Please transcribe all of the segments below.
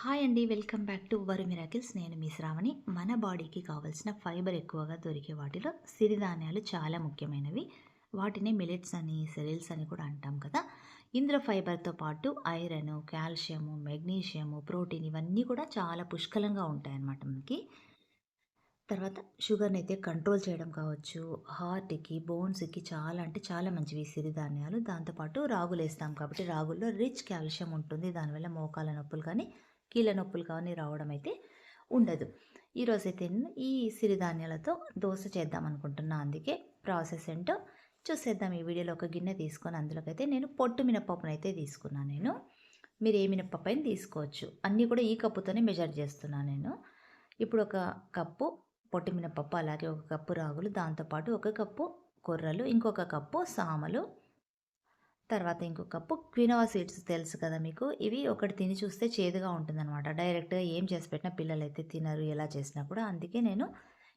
Hi అండి welcome back to Varu miracles. నేను మీ శ్రావణి. మన బాడీకి కావాల్సిన ఫైబర్ ఎక్కువగా దొరికే వాటిలో సిరిధాన్యాలు చాలా ముఖ్యమైనవి. వాటిని మిలెట్స్ అని సెరిల్స్ అని కూడా అంటాం కదా. ఇందులో ఫైబర్తో పాటు ఐరన్ కాల్షియము మెగ్నీషియము ప్రోటీన్ ఇవన్నీ కూడా చాలా పుష్కలంగా ఉంటాయన్నమాట మనకి. తర్వాత షుగర్ని అయితే కంట్రోల్ చేయడం కావచ్చు హార్ట్కి బోన్స్కి చాలా అంటే చాలా మంచివి సిరిధాన్యాలు. దాంతోపాటు రాగులు వేస్తాం కాబట్టి రాగుల్లో రిచ్ కాల్షియం ఉంటుంది. దానివల్ల మోకాల నొప్పులు కానీ కీళ్ళ నొప్పులు కానీ రావడం అయితే ఉండదు. ఈరోజు అయితే నేను ఈ సిరిధాన్యాలతో దోశ చేద్దాం అనుకుంటున్నా. అందుకే ప్రాసెస్ ఏంటో చూసేద్దాం. ఈ వీడియోలో ఒక గిన్నె తీసుకొని అందులోకైతే నేను పొట్టు మినపప్పును అయితే తీసుకున్నాను నేను. మీరు ఏ మినపప్పు అయినా తీసుకోవచ్చు. అన్నీ కూడా ఈ కప్పుతోనే మెజర్ చేస్తున్నాను నేను. ఇప్పుడు ఒక కప్పు పొట్టి మినపప్పు అలాగే ఒక కప్పు రాగులు దాంతోపాటు ఒక కప్పు కొర్రలు ఇంకొక కప్పు సామలు తర్వాత ఇంకో కప్పు క్వినోవా సీడ్స్ తెలుసు కదా మీకు? ఇవి ఒకటి తిని చూస్తే చేదుగా ఉంటుందన్నమాట. డైరెక్ట్గా ఏం చేసి పెట్టినా పిల్లలు అయితే తినరు ఎలా చేసినా కూడా. అందుకే నేను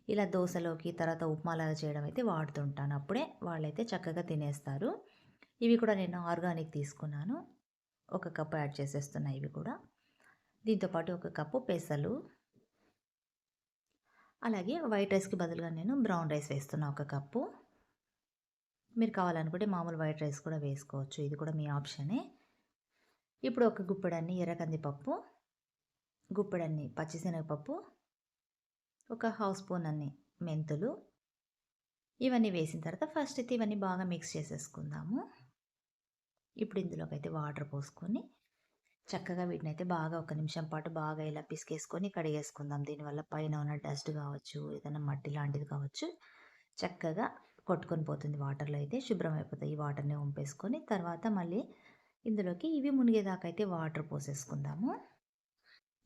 ఇలా దోశలోకి తర్వాత ఉప్మాలాగా చేయడం అయితే వాడుతుంటాను. అప్పుడే వాళ్ళైతే చక్కగా తినేస్తారు. ఇవి కూడా నేను ఆర్గానిక్ తీసుకున్నాను. ఒక కప్పు యాడ్ చేసేస్తున్నాయి ఇవి కూడా. దీంతోపాటు ఒక కప్పు పెసలు. అలాగే వైట్ రైస్కి బదులుగా నేను బ్రౌన్ రైస్ వేస్తున్నా ఒక కప్పు. మీరు కావాలనుకుంటే మామూలు వైట్ రైస్ కూడా వేసుకోవచ్చు. ఇది కూడా మీ ఆప్షనే. ఇప్పుడు ఒక గుప్పెడన్ని ఎర్రకందిపప్పు గుప్పెడన్ని పచ్చిశనగపప్పు ఒక హాఫ్ స్పూన్ అన్ని మెంతులు. ఇవన్నీ వేసిన తర్వాత ఫస్ట్ అయితే ఇవన్నీ బాగా మిక్స్ చేసేసుకుందాము. ఇప్పుడు ఇందులోకి అయితే వాటర్ పోసుకొని చక్కగా వీటిని అయితే బాగా ఒక నిమిషం పాటు బాగా ఇలా పిసికేసుకొని కడిగేసుకుందాం. దీనివల్ల పైన ఉన్న డస్ట్ కావచ్చు ఏదైనా మట్టి లాంటిది కావచ్చు చక్కగా కొట్టుకొని పోతుంది వాటర్లో అయితే శుభ్రం అయిపోతాయి ఈ వాటర్ని వంపేసుకొని. తర్వాత మళ్ళీ ఇందులోకి ఇవి మునిగేదాకా అయితే వాటర్ పోసేసుకుందాము.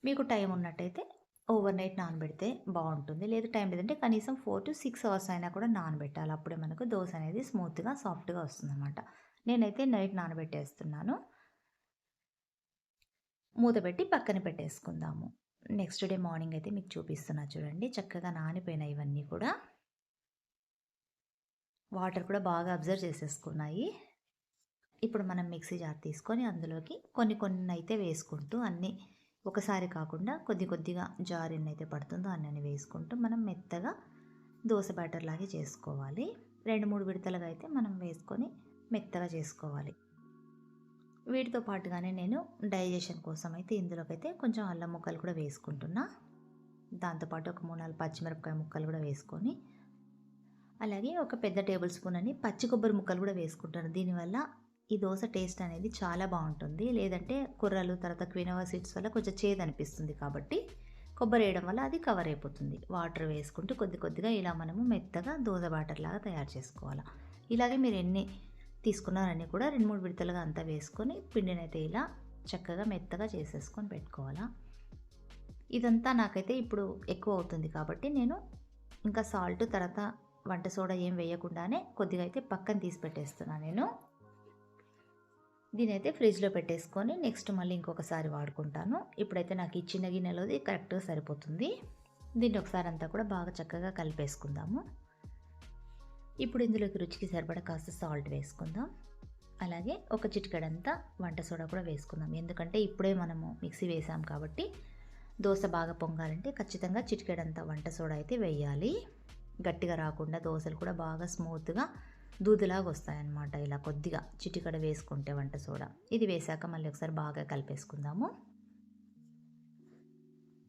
మీకు టైం ఉన్నట్టయితే ఓవర్ నైట్ నానబెడితే బాగుంటుంది. లేదు టైం లేదంటే కనీసం ఫోర్ టు సిక్స్ అవర్స్ అయినా కూడా నానబెట్టాలి. అప్పుడే మనకు దోశ అనేది స్మూత్గా సాఫ్ట్గా వస్తుందన్నమాట. నేనైతే నైట్ నానబెట్టేస్తున్నాను. మూత పెట్టి పక్కన పెట్టేసుకుందాము. నెక్స్ట్ డే మార్నింగ్ అయితే మీకు చూపిస్తున్నా చూడండి. చక్కగా నానిపోయినాయి ఇవన్నీ కూడా. వాటర్ కూడా బాగా అబ్జర్వ్ చేసేసుకున్నాయి. ఇప్పుడు మనం మిక్సీ జార్ తీసుకొని అందులోకి కొన్ని కొన్ని అయితే వేసుకుంటూ అన్నీ ఒకసారి కాకుండా కొద్ది కొద్దిగా జార్ ఎన్నైతే పడుతుందో అన్నీ వేసుకుంటూ మనం మెత్తగా దోశ బ్యాటర్ లాగే చేసుకోవాలి. రెండు మూడు విడతలుగా అయితే మనం వేసుకొని మెత్తగా చేసుకోవాలి. వీటితో పాటుగానే నేను డైజెషన్ కోసం అయితే ఇందులోకైతే కొంచెం అల్లం ముక్కలు కూడా వేసుకుంటున్నా. దాంతోపాటు ఒక మూడు నాలుగు పచ్చిమిరపకాయ ముక్కలు కూడా వేసుకొని అలాగే ఒక పెద్ద టేబుల్ స్పూన్ అని పచ్చి కొబ్బరి ముక్కలు కూడా వేసుకుంటాను దీనివల్ల ఈ దోశ టేస్ట్ అనేది చాలా బాగుంటుంది. లేదంటే కుర్రలు తర్వాత క్వినోవా సీడ్స్ వల్ల కొంచెం చేదు అనిపిస్తుంది కాబట్టి కొబ్బరి వేయడం వల్ల అది కవర్ అయిపోతుంది. వాటర్ వేసుకుంటూ కొద్ది కొద్దిగా ఇలా మనము మెత్తగా దోశ బాటర్ లాగా తయారు చేసుకోవాలి. ఇలాగే మీరు ఎన్ని తీసుకున్నారని కూడా రెండు మూడు విడతలుగా అంతా వేసుకొని పిండిని అయితే ఇలా చక్కగా మెత్తగా చేసేసుకొని పెట్టుకోవాలా. ఇదంతా నాకైతే ఇప్పుడు ఎక్కువ అవుతుంది కాబట్టి నేను ఇంకా సాల్ట్ తర్వాత వంట సోడా ఏం వేయకుండానే కొద్దిగా అయితే పక్కన తీసి పెట్టేస్తున్నాను నేను. దీని అయితే ఫ్రిడ్జ్లో పెట్టేసుకొని నెక్స్ట్ మళ్ళీ ఇంకొకసారి వాడుకుంటాను. ఇప్పుడైతే నాకు ఈ చిన్న గిన్నెలోది కరెక్ట్గా సరిపోతుంది. దీన్ని ఒకసారి అంతా కూడా బాగా చక్కగా కలిపేసుకుందాము. ఇప్పుడు ఇందులోకి రుచికి సరిపడా కాస్త సాల్ట్ వేసుకుందాం. అలాగే ఒక చిటికెడంతా వంట సోడా కూడా వేసుకుందాం. ఎందుకంటే ఇప్పుడే మనము మిక్సీ వేసాం కాబట్టి దోశ బాగా పొంగాలంటే ఖచ్చితంగా చిటికెడంతా వంట సోడా అయితే వేయాలి. గట్టిగా రాకుండా దోశలు కూడా బాగా స్మూత్గా దూదిలాగా వస్తాయన్నమాట. ఇలా కొద్దిగా చిటికడ వేసుకుంటే వంట సోడా. ఇది వేసాక మళ్ళీ ఒకసారి బాగా కలిపేసుకుందాము.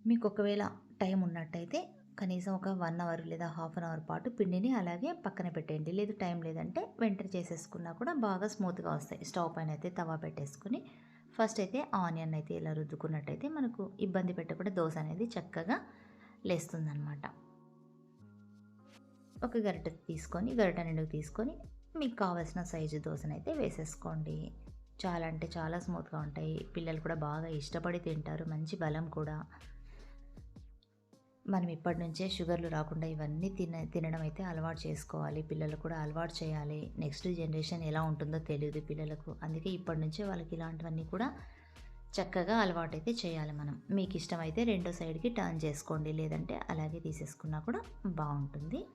మీకు ఒకవేళ టైం ఉన్నట్టయితే కనీసం ఒక వన్ అవర్ లేదా హాఫ్ అన్ అవర్ పాటు పిండిని అలాగే పక్కన పెట్టేయండి. లేదు టైం లేదంటే వెంటనే చేసేసుకున్నా కూడా బాగా స్మూత్గా వస్తాయి. స్టవ్ పైన అయితే తవా పెట్టేసుకుని ఫస్ట్ అయితే ఆనియన్ అయితే ఇలా రుద్దుకున్నట్టయితే మనకు ఇబ్బంది పెట్టకుండా దోశ అనేది చక్కగా లేస్తుందన్నమాట. ఒక గరిట తీసుకొని గరిట నిండుకు తీసుకొని మీకు కావాల్సిన సైజు దోశనైతే వేసేసుకోండి. చాలా అంటే చాలా స్మూత్గా ఉంటాయి. పిల్లలు కూడా బాగా ఇష్టపడి తింటారు. మంచి బలం కూడా. మనం ఇప్పటి నుంచే షుగర్లు రాకుండా ఇవన్నీ తిన తినడం అయితే అలవాటు చేసుకోవాలి. పిల్లలు కూడా అలవాటు చేయాలి. నెక్స్ట్ జనరేషన్ ఎలా ఉంటుందో తెలియదు పిల్లలకు. అందుకే ఇప్పటి నుంచే వాళ్ళకి ఇలాంటివన్నీ కూడా చక్కగా అలవాటు అయితే చేయాలి మనం. మీకు ఇష్టమైతే రెండో సైడ్కి టర్న్ చేసుకోండి. లేదంటే అలాగే తీసేసుకున్నా కూడా బాగుంటుంది.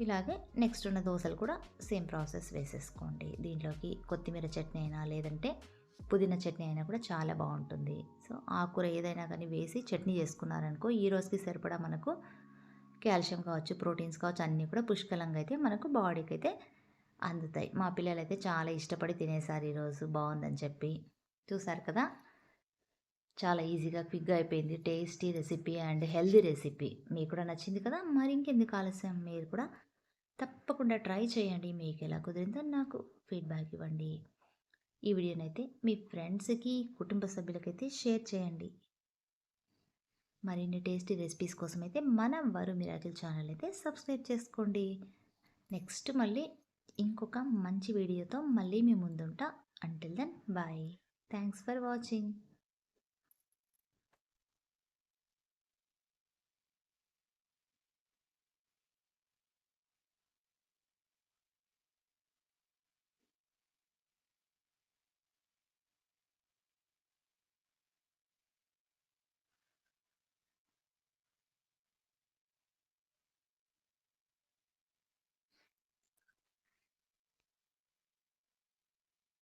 ఇలాగే నెక్స్ట్ ఉన్న దోశలు కూడా సేమ్ ప్రాసెస్ వేసేసుకోండి. దీంట్లోకి కొత్తిమీర చట్నీ అయినా లేదంటే పుదీనా చట్నీ అయినా కూడా చాలా బాగుంటుంది. సో ఆకుకూర ఏదైనా కానీ వేసి చట్నీ చేసుకున్నారనుకో ఈ రోజుకి సరిపడా మనకు కాల్షియం కావచ్చు ప్రోటీన్స్ కావచ్చు అన్నీ కూడా పుష్కలంగా అయితే మనకు బాడీకి అయితే అందుతాయి. మా పిల్లలు అయితే చాలా ఇష్టపడి తినేసారు ఈరోజు బాగుందని చెప్పి. చూసారు కదా? చాలా ఈజీగా క్విక్గా అయిపోయింది. Tasty recipe and healthy recipe. మీకు కూడా నచ్చింది కదా? మరి ఇంకెందుకు ఆలస్యం? మీరు కూడా తప్పకుండా ట్రై చేయండి మీకు ఎలా కుదిరిందో నాకు ఫీడ్బ్యాక్ ఇవ్వండి. ఈ వీడియోనైతే మీ ఫ్రెండ్స్కి కుటుంబ సభ్యులకైతే షేర్ చేయండి. మరిన్ని టేస్టీ రెసిపీస్ కోసం అయితే మన వరు మిరాకిల్ ఛానల్ అయితే సబ్స్క్రైబ్ చేసుకోండి. నెక్స్ట్ మళ్ళీ ఇంకొక మంచి వీడియోతో మళ్ళీ మీ ముందుంటా. Until then bye thanks for watching